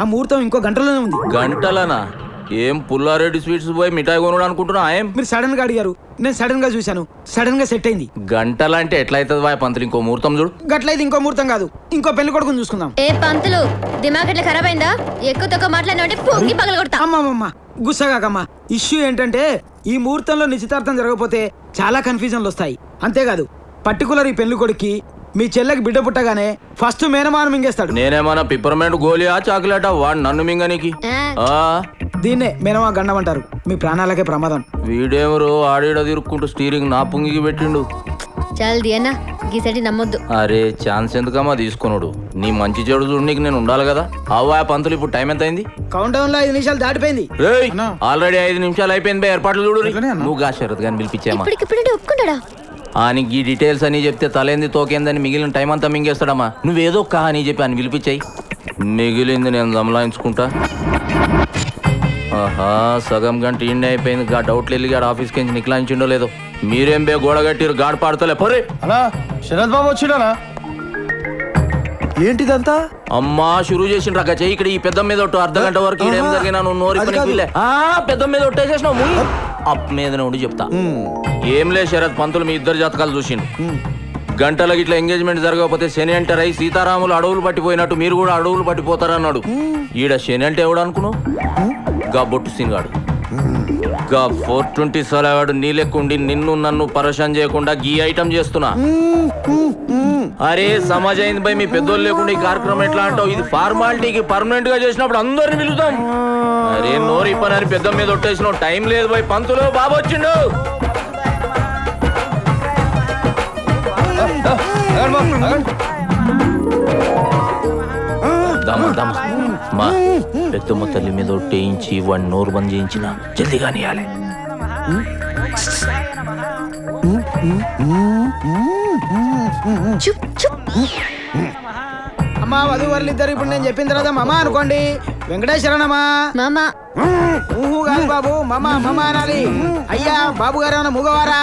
ఆ ముహూర్తం ఇంకో గంటలోనే ఉంది. గంటలనా? ఏం పుల్లారెడ్డి స్వీట్స్ పోయి మిఠాయి కొనుడు అనుకుంటున్నా ఏం? మీరు సడన్గా అడిగారు. నేను సడన్గా చూశాను. సడన్గా సెట్ అయింది. గంటలంటే ఎట్లయితుంది వాయ్ పంతులు? ఇంకో ముహూర్తం చూడు. గట్లయితే ఇంకో ముహూర్తం కాదు. ఇంకో పెళ్ళి కొడుకుని చూసుకుందాం. ఏ పంతులు దిమాగ్ ఎట్లా ఖరాబ్ అయిందా? ఎక్కువ తక్కువ మాట్లాడినా పొంగి పగల కొడతా. అమ్మమ్మమ్మ గుస్సగాకమ్మా ఇష్యూ ఏంటంటే ఈ ముహూర్తంలో నిశ్చితార్థం జరగకపోతే చాలా కన్ఫ్యూజన్లు వస్తాయి. అంతేకాదు పర్టికులర్ ఈ పెళ్ళి కొడుక్కి మీ చెల్లెకి బిడ్డ పుట్టగానే ఫస్ట్ మేనమానం మింగేస్తాడు. నేనేమన్నా పిప్పర్మెంట్ గోలియా చాక్లెటా? వాడు నన్ను మింగనికి. ఆ, దీన్నే మేనమా గండం అంటారు మీ ప్రాణాలకే ప్రమాదం. వీడేమరు ఆడీడ తిరుక్కుంటూ స్టీరింగ్ నా పుంగికి పెట్టిండు. గీసటి నమ్మొద్దు. అరే ఛాన్స్ ఎందుకమ్మా తీసుకున్నాడు నీ మంచి చెడు చూడు నీకు నేను ఉండాలి కదా? అవ్వా పంతులు ఇప్పుడు టైం ఎంత అయింది కౌంట్ డౌన్లో ఐదు నిమిషాలు దాటిపోయింది. ఆల్రెడీ ఐదు నిమిషాలు అయిపోయింది బే, ఏర్పాట్లు చూడు నువ్వు గా శరత్ గాని పిలిపించామా ఒప్పుకుంటాడా? ఆయనకి ఈ డీటెయిల్స్ అని చెప్తే తలేంది తోకేందని మిగిలిన టైం అంతా మింగేస్తాడమ్మా. నువ్వేదో కా అని చెప్పి అని పిలిపించాయి మిగిలింది నేను దమలాయించుకుంటా. ఆహా సగం గంట ఇండి అయిపోయింది. గా డౌట్లు వెళ్ళి గాడు ఆఫీస్కి నుంచి నిక్లాయించిండో లేదో. మీరేం బే గోడ కట్టిరు గాడు పాడతలే పొరే అలా శరత్ బాబు వచ్చిండనా ఏంటిదంతా? అమ్మా షురూ చేసిన రక చెయ్యి. ఇక్కడ ఈ పెద్ద మీద ఒట్టు అర్ధ గంట వరకు ఈడేం జరిగినా నువ్వు నోరి పెద్ద మీద ఒట్టేసేసినావు. అప్ మీద ఉండి చెప్తా. ఏం లే శరత్ పంతులు మీ ఇద్దరు జాతకాలు చూసిండు గంటలకి ఇట్లా ఎంగేజ్మెంట్ జరగకపోతే శని అంటారు అయి సీతారాములు అడవులు పట్టిపోయినట్టు మీరు కూడా అడవులు పట్టిపోతారన్నాడు. ఈడ శని అంటే ఎవడు అనుకున్నావు? గా బొట్టు సింగాడు. గా ఫోర్ ట్వంటీ సలవాడు నీలెక్కుండి నిన్ను నన్ను పరేషాన్ చేయకుండా గీ ఐటమ్ చేస్తున్నా. అరే సమాజ్ అయింది భయ్ మీ పెద్దోళ్ళు లేకుండా ఈ కార్యక్రమం ఎట్లా అంటావు? ఇది ఫార్మాలిటీకి పర్మనెంట్గా చేసినప్పుడు అందరిని పిలుద్దాం. అరే నోరు ఇప్పనని పెద్ద మీద ఒట్టేసిన టైం లేదు భయ్ పంతులు బాబు వచ్చిండు. దమ దమ. మా పెద్దమ్మ తల్లి మీద ఒట్టేయించి వాడిని నోరు బంద్ చేయించిన. జల్దిగా నీయాలి చుప్ చుప్. అమ్మా వధు వరలు ఇద్దరు ఇప్పుడు నేను చెప్పిన తర్వాత మమ అనుకోండి. వెంకటేశ్వరనమ్మా. మామ. ఊహు కాదు బాబు మమ మమ అనాలి. అయ్యా బాబు గారు ఏమైనా మూగవారా?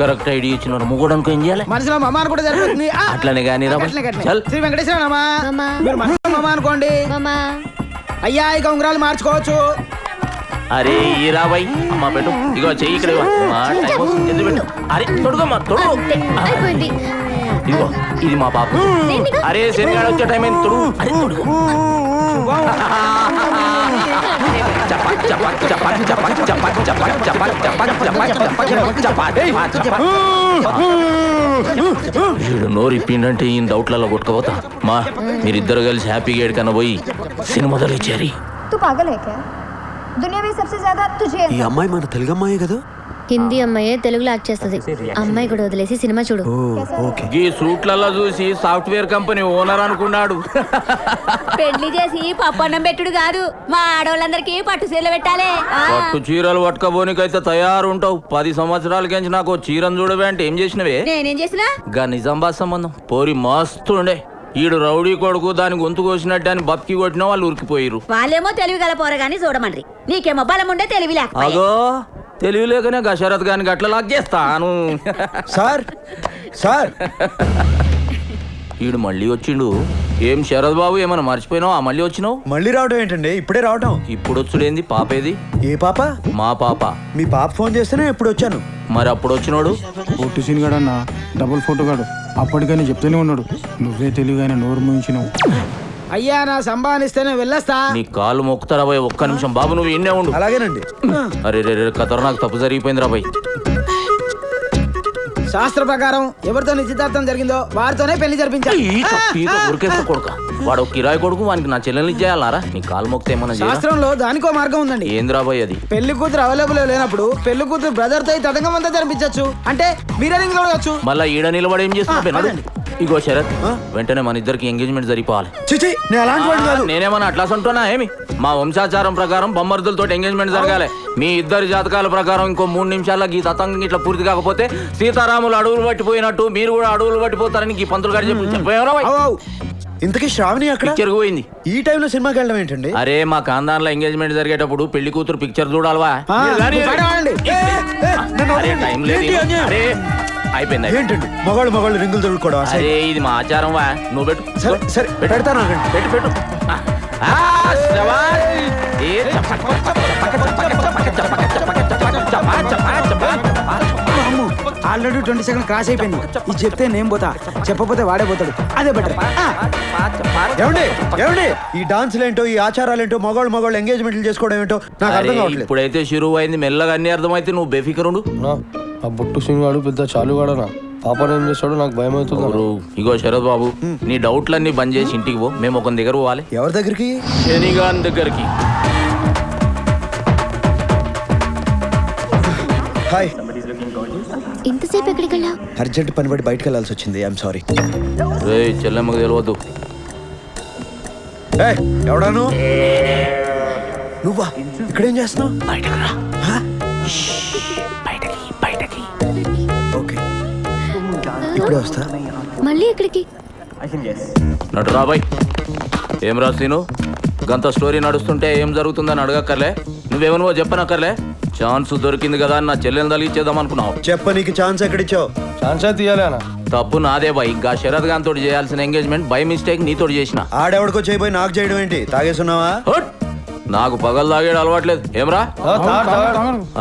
కరెక్ట్ ఇచ్చిన ముగ్గుడానికి ఏం చేయాలి? మనసులో మమ అనుకుంటే జరుగుతుంది ఆ, అట్లనే కానీ రా. అట్లనే, అట్లనే. చల్. శ్రీ వెంకటేశ్వరనమ్మా. మమ. మీరు మనసులో మమ అనుకోండి. మామ. అయ్యా ఇక ఉంగరాలు మార్చుకోవచ్చు. అరే ఈ రాబాయ్ అమ్మ పెట్టు. ఇగో చెయ్యి ఇక్కడ టైం వస్తుంది, పెట్టు? అరే తొడుగమ్మా తొడుగు అయిపోయింది. ఇదిగో ఇది మా పాప అరే శనిగాడు వచ్చే టైం అయింది తొడుగు. అరే తొడుగు. వీడు నోరిప్పిండంటే ఈయన డౌట్లలో కొట్టుకోపోతా. మా మీరిద్దరు కలిసి హ్యాపీగా ఏడికన్నా పోయి సినిమా తొలిచారు తు पागल है क्या दुनिया में सबसे ज्यादा तुझे ఈ అమ్మాయి మన తెలుగు అమ్మాయే కదా? హిందీ అమ్మాయే తెలుగులో యాక్ట్ చేస్తుంది. అమ్మాయి కూడా వదిలేసి సినిమా చూడు. ఓకే. ఈ సూట్లలో చూసి సాఫ్ట్వేర్ కంపెనీ ఓనర్ అనుకున్నాడు. పెళ్ళి చేసి పప్పన్నం పెట్టుడు కాదు. మా ఆడవాళ్ళందరికీ పట్టు చీరలు పెట్టాలి. పట్టు చీరలు పట్టుకపోనికైతే తయారుంటావు. పది సంవత్సరాలకించి నాకు చీరను చూడవే అంటే ఏం చేసినవే? నేనేం చేసినా? గా నిజామాబాద్ సంబంధం. పోరి మస్తు ఉండే ఈడు రౌడీ కొడుకు దాని గొంతు కోసినట్టు అని బతికి కొట్టిన వాళ్ళు ఉరికిపోయిరు వాళ్ళేమో తెలివి గల పోరగాని చూడమండ్రి. నీకేమో బలం ఉండే తెలివి అగో తెలివిలేకనే గశరత్ గాని గట్ల లాక్ చేస్తాను. Sir sir. ఈడు మళ్ళీ వచ్చిండు. ఏం శరత్ బాబు ఏమైనా మర్చిపోయినావు? ఆ మళ్ళీ వచ్చినావు? మళ్ళీ రావడం ఏంటండి? ఇప్పుడే రావటం. ఇప్పుడు వచ్చుడేంది? పాపేది? ఏ పాప? మా పాప. మీ పాప ఫోన్ చేస్తేనే ఎప్పుడు వచ్చాను. మరి అప్పుడు వచ్చినోడు? పొట్టి సీన్గాడన్న డబుల్ ఫోటో గాడు. అప్పటికని చెప్తూనే ఉన్నాడు. నువ్వే తెలివిగానే నోరు మూయించినావు. అయ్యా నా సంపాదిస్తేనే వెళ్ళొస్తా. నీ కాలు మొక్కుతారా బాయ్? ఒక్క నిమిషం. బాబు నువ్వు ఎన్నే ఉండు. అలాగేనండి. అరే రే రే కథర్ నాకు తప్పు జరిగిపోయింది రా బాయ్. శాస్త్ర ప్రకారం ఎవరితో నిశ్చితార్థం జరిగిందో వారితోనే పెళ్ళి జరిపించాలి ఉరికేస్తా కొడుక. వాడు ఒక కిరాయి కొడుకు వానికి నా చెల్లెల్ని ఇచ్చేయాలరా నీ కాలు మొక్కితే ఏమన్నా చేయరా? శాస్త్రంలో దానికో మార్గం ఉందండి. ఏందిరా బాయ్ అది? పెళ్ళి కూతురు అవైలబుల్ లేనప్పుడు పెళ్ళి కూతురు బ్రదర్తో ఈ తతంగం అంతా జరిపించచ్చు. అంటే మీరే రింగ్ చూడవచ్చు మళ్ళా ఈడ నిలబడి ఏం నడు. ఇగో శరత్ వెంటనే మన ఇద్దరికి ఎంగేజ్మెంట్ జరిపోవాలి చిచి నేను అలాంటి కాదు. నేనేమన్నా అట్లా అంటున్నా ఏమి? మా వంశాచారం ప్రకారం బొమ్మర్దులతో ఎంగేజ్మెంట్ జరగాలి. మీ ఇద్దరి జాతకాల ప్రకారం ఇంకో మూడు నిమిషాల్లో ఈ తతంగం ఇట్లా పూర్తి కాకపోతే సీతారాములు అడవులు పట్టిపోయినట్టు మీరు కూడా అడవులు పట్టిపోతారని ఈ పంతులు గారు చెప్పి. చెప్పారా. ఇంతకీ శ్రావణి అక్కడ పిక్చర్ పోయింది. ఈ టైంలో సినిమాకి వెళ్ళడం ఏంటండి? అరే మా కాందాన్లో ఎంగేజ్మెంట్ జరిగేటప్పుడు పెళ్ళి కూతురు పిక్చర్ చూడాలవా? టైం లేదు అయిపోయింది ఏంటండి మగాళ్ళు మగాళ్ళు రింగులు తొడుక్కోవడం అరే ఇది మా ఆచారం వా నువ్వు పెట్టు సరే సరే పెడతాను పెట్టు పెట్టు ఆ, ఆల్రెడీ ట్వంటీ సెకండ్ క్రాస్ అయిపోయింది ఇది చెప్తే నేను పోతా చెప్పపోతే వాడే పోతాడు అదే బెటర్ ఏమండి ఏమండి ఈ డాన్సులు ఏంటో ఈ ఆచారాలు ఏంటో మగవాళ్ళు మగవాళ్ళు ఎంగేజ్మెంట్లు చేసుకోవడం ఏంటో నాకు అరే, అర్థం కావట్లేదు ఇప్పుడైతే షురువు అయింది మెల్లగా అన్ని అర్థమైతే నువ్వు బెఫికరుండు ఆ బొట్టు సింగాడు పెద్ద చాలుగాడనా పాపను ఏం చేస్తాడో నాకు భయం అవుతుంది? ఇగో శరత్ బాబు నీ డౌట్లన్నీ బంద్ చేసి ఇంటికి పో. మేము ఒక దగ్గర పోవాలి. ఎవరి దగ్గరికి? శనిగాన్ దగ్గరికి. హాయ్. ఇంతసేపు ఎక్కడికి వెళ్ళావు? అర్జెంట్ పని పడి బయటకు వెళ్ళాల్సి వచ్చింది. ఐఎమ్ సారీ రే చెల్లెమ్మకు తెలియవద్దు ఏ ఎవడాను నువ్వా? ఇక్కడేం చేస్తున్నావు? ఓకే ఇప్పుడే వస్తా? మళ్ళీ ఎక్కడికి? నటు రాబాయ్ ఏం రాసీను గంత స్టోరీ నడుస్తుంటే ఏం జరుగుతుందని అడగక్కర్లే. నువ్వేమనువో చెప్పనక్కర్లే. ఛాన్స్ దొరికింది కదా అని నా చెల్లెని తలిచేద్దాం అనుకున్నావు. చెప్ప నీకు ఛాన్స్ ఎక్కడిచ్చావు? ఛాన్సే తీయాలి తప్పు నాదే బాయ్. ఇంకా శరత్ గాన్ తోటి చేయాల్సిన ఎంగేజ్మెంట్ బై మిస్టేక్ నీతోటి చేసిన. ఆడెవడికో చేయబోయి నాకు చేయడం ఏంటి? తాగేసున్నావా! నాకు పగలు తాగేడు అలవాట్లేదు. ఏమ్రా.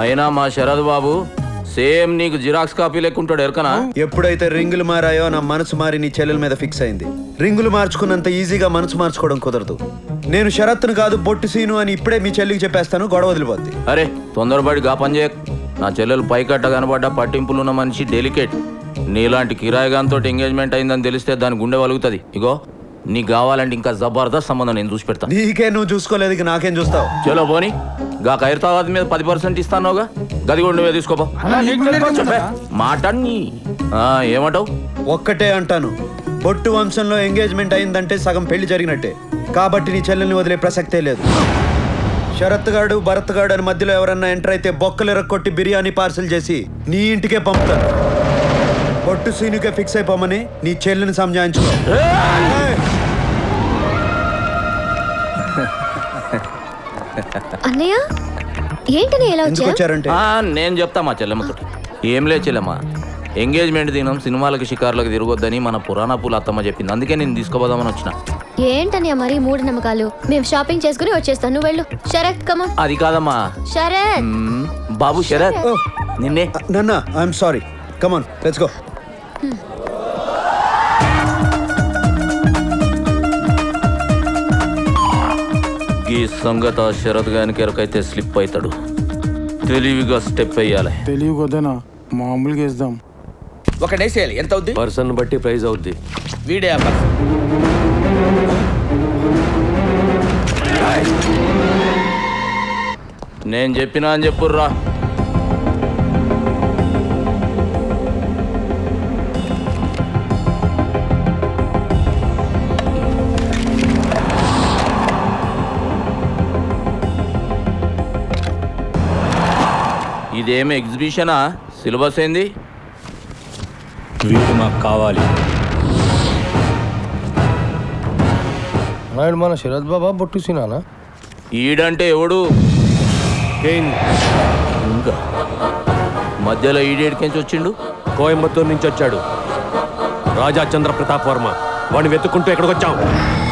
అయినా మా శరత్ బాబు సేమ్ నీకు జిరాక్స్ కాపీ లెక్కుంటాడు ఎరకనా? ఎప్పుడైతే రింగులు మారాయో నా మనసు మారి నీ చెల్లెల మీద ఫిక్స్ అయింది. రింగులు మార్చుకున్నంత ఈజీగా మనసు మార్చుకోవడం కుదరదు. నేను షరత్తును కాదు బొట్టు సీను అని ఇప్పుడే మీ చెల్లికి చెప్పేస్తాను గొడవ వదిలిపోద్ది. అరే తొందరపడి గా పని చేయకు నా చెల్లెలు పైకట్ట కనబడ్డ పట్టింపులు ఉన్న మనిషి డెలికేట్. నీలాంటి కిరాయిగాంతో ఎంగేజ్మెంట్ అయిందని తెలిస్తే దాని గుండె వలుగుతుంది. ఇగో నీకు కావాలంటే ఇంకా జబర్దస్త్ సంబంధం నేను చూసి పెడతా. నీకే నువ్వు చూసుకోలేదు నాకేం చూస్తావు? చలో పోని. గా ఖైరతాబాద్ మీద పది పర్సెంట్ ఇస్తానుగా. గది కూడా నువ్వే తీసుకోపో. మాటని ఏమంటావు? ఒక్కటే అంటాను. బొట్టు వంశంలో ఎంగేజ్మెంట్ అయిందంటే సగం పెళ్ళి జరిగినట్టే. కాబట్టి నీ చెల్లెల్ని వదిలే ప్రసక్తే లేదు. శరత్ గాడు భరత్ గాడు అని మధ్యలో ఎవరన్నా ఎంటర్ అయితే బొక్కలు ఎరక్కొట్టి బిర్యానీ పార్సిల్ చేసి నీ ఇంటికే పంపుతాను బొట్టు సీనుకే ఫిక్స్ అయిపోమని నీ చెల్లిని సంజాయించుకో. అన్నయ్య? ఏంటని ఎలా వచ్చారంటే? ఆ, నేను చెప్తా మా చెల్లెమ్మతో ఏం లే చెల్లెమ్మ. ఎంగేజ్మెంట్ దినం సినిమాలకు షికార్లకు తిరగొద్దని మన పురాణ పూల అత్తమ్మ చెప్పింది. అందుకే నేను తీసుకోపోదామని వచ్చిన. ఏంటన్నయ్య మరి మూఢ నమ్మకాలు? మేము షాపింగ్ చేసుకుని వచ్చేస్తాను నువ్వు వెళ్ళు. శరత్ కమన్ అది కాదమ్మా. శరత్. బాబు శరత్. నిన్నే. నన్న I'm sorry come on let's go ఈ సంగత శరత్ గానికి ఎరకైతే స్లిప్ అవుతాడు తెలివిగా స్టెప్ వేయాలి. తెలియకొద్దనా మామూలుగా వేద్దాం ఒక డేసేయాలి ఎంత అవుద్ది? పర్సన్ బట్టి ప్రైజ్ అవుద్ది. వీడే ఆ పర్సన్. నేను చెప్పినా అని చెప్పుర్రా. ఇదేమి ఎగ్జిబిషనా? సిలబస్ ఏంది? వీళ్ళు మాకు కావాలి. నాయుడు మన శరత్ బాబా బొట్టు సినానా? ఈడంటే ఎవడు? ఇంకా. మధ్యలో ఈడేడికెంచి వచ్చిండు? కోయంబత్తూరు నుంచి వచ్చాడు. రాజా చంద్ర ప్రతాప్ వర్మ. వాడిని వెతుక్కుంటూ ఎక్కడికి వచ్చాం